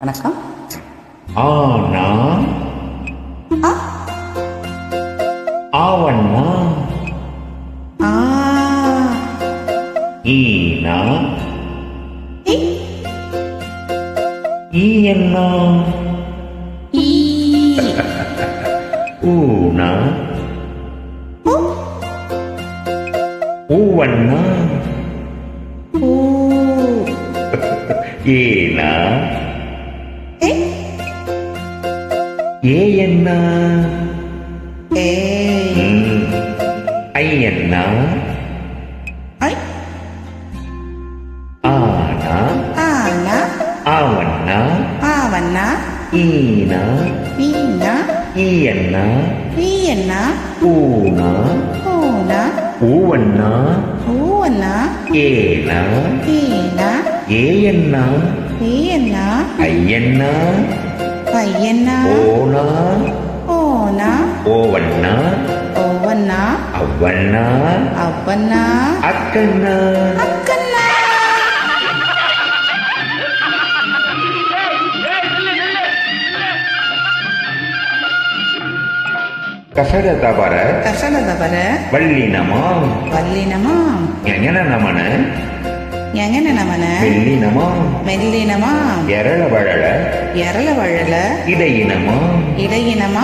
வணக்கம். ஆனா ஆவண்ணா ஈனா ஈயண்ணா ஊனா. ஊவண்ணா. ஏனா mà. Em ừ, anh nhìn nó. Ấy. À nó. À nó. À mình nó. À mình nó. Y nó. Y nó. Y nó. Y nó. U nó. U nó. U mình nó. U mình nó. Y nó. Y nó. Dễ anh nó. Dễ anh nó. Ai anh nó. పయ్యన్నా ఓనా ఓనా ఓవన్నా ఓవన్నా అవ్వన్నా అవ్వన్నా అక్కన్నా అక్కన్నా கசட தவற கசட தவற வள்ளி நமோ வள்ளி நமோ ஞன நமன ಎಂಗನ ನಮನ ಮೆಲ್ಲಿನಮ ಮೆಲ್ಲಿನಮ ಎರಳ ಬಳಳ ಎರಳ ಬಳಳ ಇಡಯಿನಮ ಇಡಯಿನಮ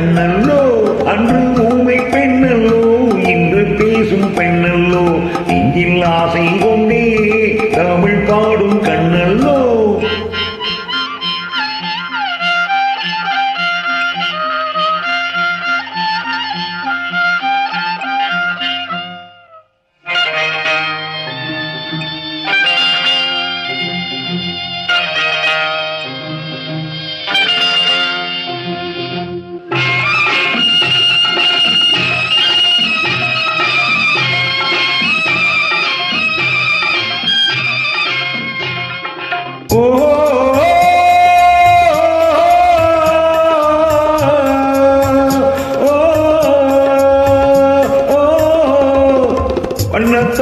i and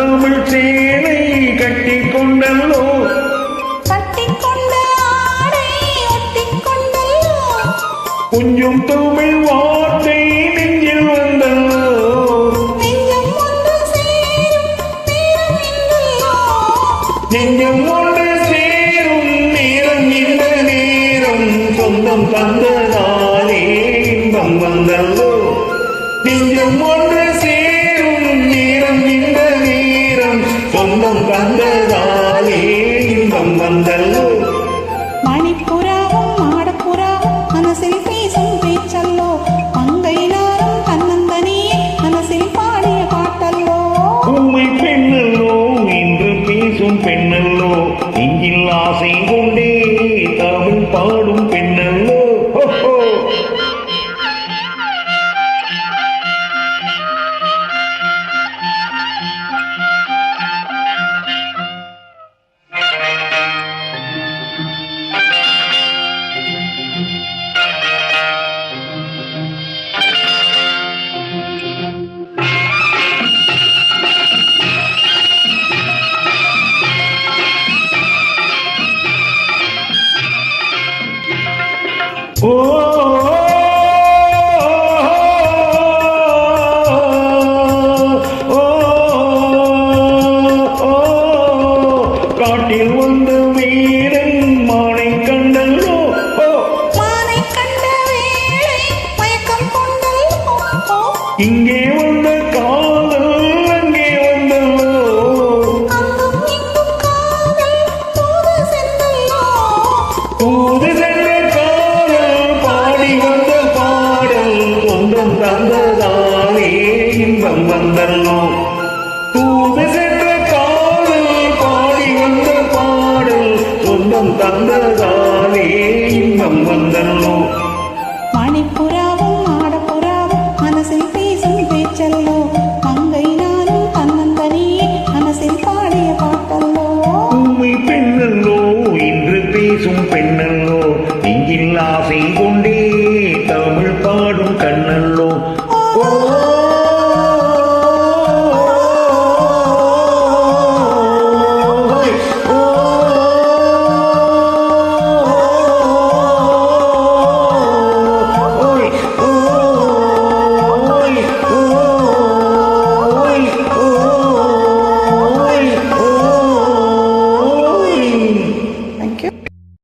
Tamil சேனை கட்டி கொண்டல்லோ கொஞ்சம் தமிழ் வார்த்தை நெஞ்சில் வந்தல்லோ. நெஞ்சம் ஒன்று சேரும் நேரம் இந்த நேரம். சொந்தம் தந்ததாலே இன்பம் வந்தல்லோ. நெஞ்சம் ஒன்று நேரம் சொந்தம் தந்ததாலே காட்டில் வந்த வீரன் மானை கண்டல்லோ. ஓ, மானை கண்ட மயக்கம் கொண்டல்லோ. இங்கே வந்த காதல் அங்கே வந்தல்லோ. தூது சென்ற காதல் பாடி வந்த பாடல் சொந்தம் தந்ததாலே இன்பம் வந்தல்லோ. தூது சென்ற சொந்தம் தந்ததாலே வந்த